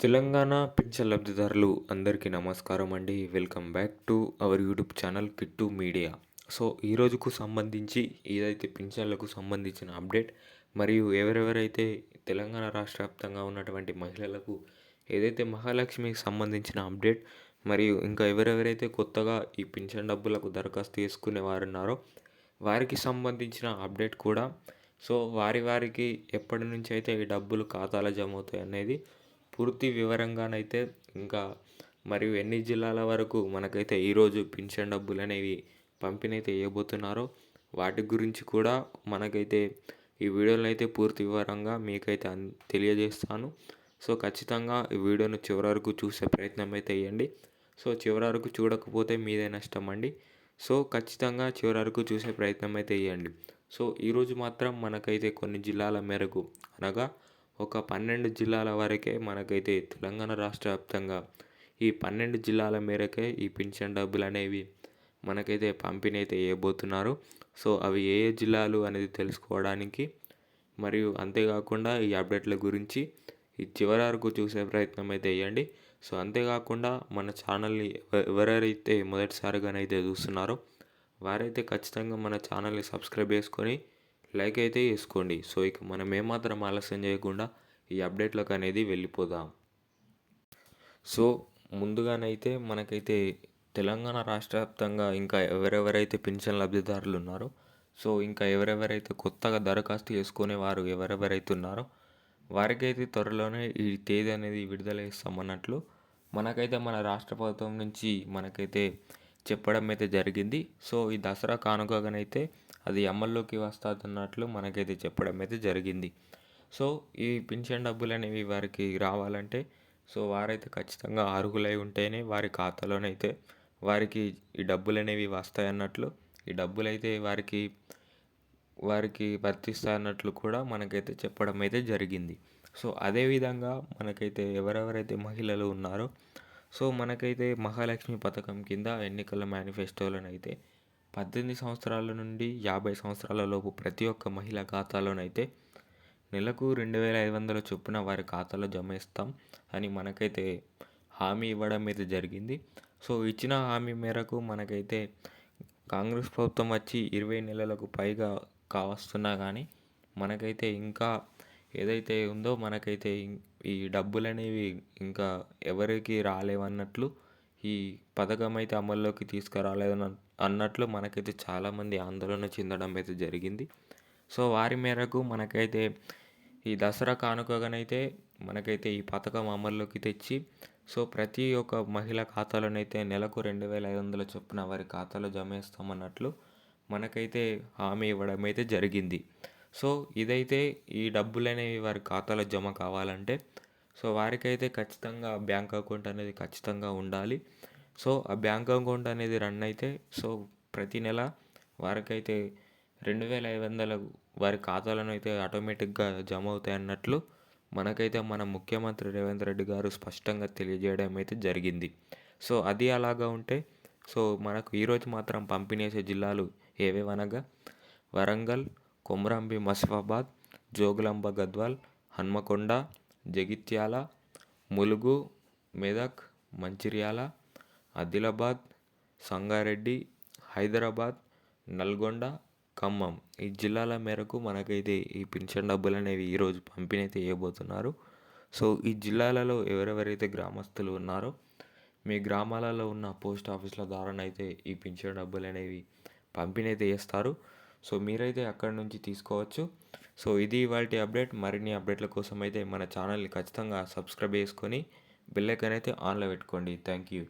Telangana pension లబ్ధిదారులు అందరికీ నమస్కారం అండి. Welcome back to our YouTube channel Kittu media so ఈ రోజుకు సంబంధించి ఏదైతే పింఛన్లకు సంబంధించిన అప్డేట్ మరియు ఎవరెవరైతే తెలంగాణ రాష్ట్ర వ్యాప్తంగా ఉన్నటువంటి మహిళలకు ఏదైతే మహాలక్ష్మికి సంబంధించిన అప్డేట్ మరియు ఇంకా ఎవరెవరైతే కొత్తగా ఈ పింఛన్ డబ్బులకు దరఖాస్తు చేసుకునే వారు ఉన్నారో వారికి సంబంధించిన అప్డేట్ కూడా. సో వారి వారికి ఎప్పటి నుంచి అయితే ఈ డబ్బులు ఖాతాలో జమ అవుతాయి అనేది పూర్తి వివరంగానైతే ఇంకా మరియు ఎన్ని జిల్లాల వరకు మనకైతే ఈరోజు పింఛన్ డబ్బులు అనేవి పంపిణీ అయితే చేయబోతున్నారో వాటి గురించి కూడా మనకైతే ఈ వీడియోలో అయితే పూర్తి వివరంగా మీకైతే అన్ తెలియజేస్తాను. సో ఖచ్చితంగా ఈ వీడియోను చివరి వరకు చూసే ప్రయత్నం అయితే చేయండి. సో చివరి వరకు చూడకపోతే మీదే నష్టం అండి. సో ఖచ్చితంగా చివరి వరకు చూసే ప్రయత్నం అయితే చేయండి. సో ఈరోజు మాత్రం మనకైతే కొన్ని జిల్లాల మేరకు అనగా ఒక పన్నెండు జిల్లాల వరకే మనకైతే తెలంగాణ రాష్ట్ర వ్యాప్తంగా ఈ పన్నెండు జిల్లాల మేరకే ఈ పింఛన్ డబ్బులు అనేవి మనకైతే పంపిణీ అయితే చేయబోతున్నారు. సో అవి ఏ ఏ జిల్లాలు అనేది తెలుసుకోవడానికి మరియు అంతేకాకుండా ఈ అప్డేట్ల గురించి ఈ చివరి వరకు చూసే ప్రయత్నం అయితే చేయండి. సో అంతేకాకుండా మన ఛానల్ని ఎవరెవరైతే మొదటిసారిగానైతే చూస్తున్నారో వారైతే ఖచ్చితంగా మన ఛానల్ని సబ్స్క్రైబ్ చేసుకొని లైక్ అయితే చేసుకోండి సో ఇక మనం ఏమాత్రం ఆలస్యం చేయకుండా ఈ అప్డేట్లకు అనేది వెళ్ళిపోదాం. సో ముందుగానైతే మనకైతే తెలంగాణ రాష్ట్ర వ్యాప్తంగా ఇంకా ఎవరెవరైతే పింఛన్ లబ్ధిదారులు ఉన్నారో సో ఇంకా ఎవరెవరైతే కొత్తగా దరఖాస్తు చేసుకునే వారు ఎవరెవరైతే ఉన్నారో వారికైతే త్వరలోనే ఈ తేదీ అనేది విడుదల చేస్తామన్నట్లు మనకైతే మన రాష్ట్ర ప్రభుత్వం నుంచి మనకైతే చెప్పడం అయితే జరిగింది. సో ఈ దసరా కానుకగానైతే అది అమల్లోకి వస్తుందన్నట్లు మనకైతే చెప్పడం అయితే జరిగింది. సో ఈ పింఛన్ డబ్బులు అనేవి వారికి రావాలంటే సో వారైతే ఖచ్చితంగా అర్హులై ఉంటేనే వారి ఖాతాలోనైతే వారికి ఈ డబ్బులు అనేవి వస్తాయి అన్నట్లు ఈ డబ్బులు అయితే వారికి వారికి వర్తిస్తాయన్నట్లు కూడా మనకైతే చెప్పడం అయితే జరిగింది. సో అదేవిధంగా మనకైతే ఎవరెవరైతే మహిళలు ఉన్నారో సో మనకైతే మహాలక్ష్మి పథకం కింద ఎన్నికల మేనిఫెస్టోలోనైతే పద్దెనిమిది సంవత్సరాల నుండి యాభై సంవత్సరాల లోపు ప్రతి ఒక్క మహిళ ఖాతాలోనైతే నెలకు రెండు వేల ఐదు వందల చొప్పున వారి ఖాతాలో జమ ఇస్తాం అని మనకైతే హామీ ఇవ్వడం అయితే జరిగింది. సో ఇచ్చిన హామీ మేరకు మనకైతే కాంగ్రెస్ ప్రభుత్వం వచ్చి ఇరవై నెలలకు పైగా కావస్తున్నా కానీ మనకైతే ఇంకా ఏదైతే ఉందో మనకైతే ఈ డబ్బులు అనేవి ఇంకా ఎవరికి రాలేవన్నట్లు ఈ పథకం అయితే అమల్లోకి తీసుకురాలేదని అన్నట్లు మనకైతే చాలామంది ఆందోళన చెందడం అయితే జరిగింది. సో వారి మేరకు మనకైతే ఈ దసరా కానుకగానైతే మనకైతే ఈ పథకం అమల్లోకి తెచ్చి సో ప్రతి ఒక్క మహిళ ఖాతాలోనైతే నెలకు రెండు వేల ఐదు వందల చొప్పున వారి ఖాతాలో జమ చేస్తామన్నట్లు మనకైతే హామీ ఇవ్వడం అయితే జరిగింది. సో ఇదైతే ఈ డబ్బులు అనేవి వారి ఖాతాలో జమ కావాలంటే సో వారికైతే ఖచ్చితంగా బ్యాంక్ అకౌంట్ అనేది ఖచ్చితంగా ఉండాలి. సో ఆ బ్యాంక్ అకౌంట్ అనేది రన్ అయితే సో ప్రతి నెల వారికైతే రెండు వేల ఐదు వందల వారి ఖాతాలను అయితే ఆటోమేటిక్గా జమ అవుతాయి అన్నట్లు మనకైతే మన ముఖ్యమంత్రి రేవంత్ రెడ్డి గారు స్పష్టంగా తెలియజేయడం అయితే జరిగింది. సో అది అలాగా ఉంటే సో మనకు ఈరోజు మాత్రం పంపిణీ చేసే జిల్లాలు ఏవేవనగా వరంగల్ కొమరంభి మసిఫాబాద్ జోగులాంబ గద్వాల్ హన్మకొండ జగిత్యాల ములుగు మెదక్ మంచిర్యాల ఆదిలాబాద్ సంగారెడ్డి హైదరాబాద్ నల్గొండ ఖమ్మం. ఈ జిల్లాల మేరకు మనకైతే ఈ పింఛన్ డబ్బులు అనేవి ఈరోజు పంపిణీ అయితే చేయబోతున్నారు సో ఈ జిల్లాలలో ఎవరెవరైతే గ్రామస్తులు ఉన్నారో మీ గ్రామాలలో ఉన్న పోస్ట్ ఆఫీసుల ద్వారానైతే ఈ పింఛన్ డబ్బులు అనేవి పంపిణీ అయితే చేస్తారు సో మీరైతే అక్కడి నుంచి తీసుకోవచ్చు. సో ఇది ఇవాళ అప్డేట్. మరిన్ని అప్డేట్ల కోసం అయితే మన ఛానల్ని ఖచ్చితంగా సబ్స్క్రైబ్ చేసుకొని బెల్ ఐకాన్ అయితే ఆన్లో పెట్టుకోండి. Thank you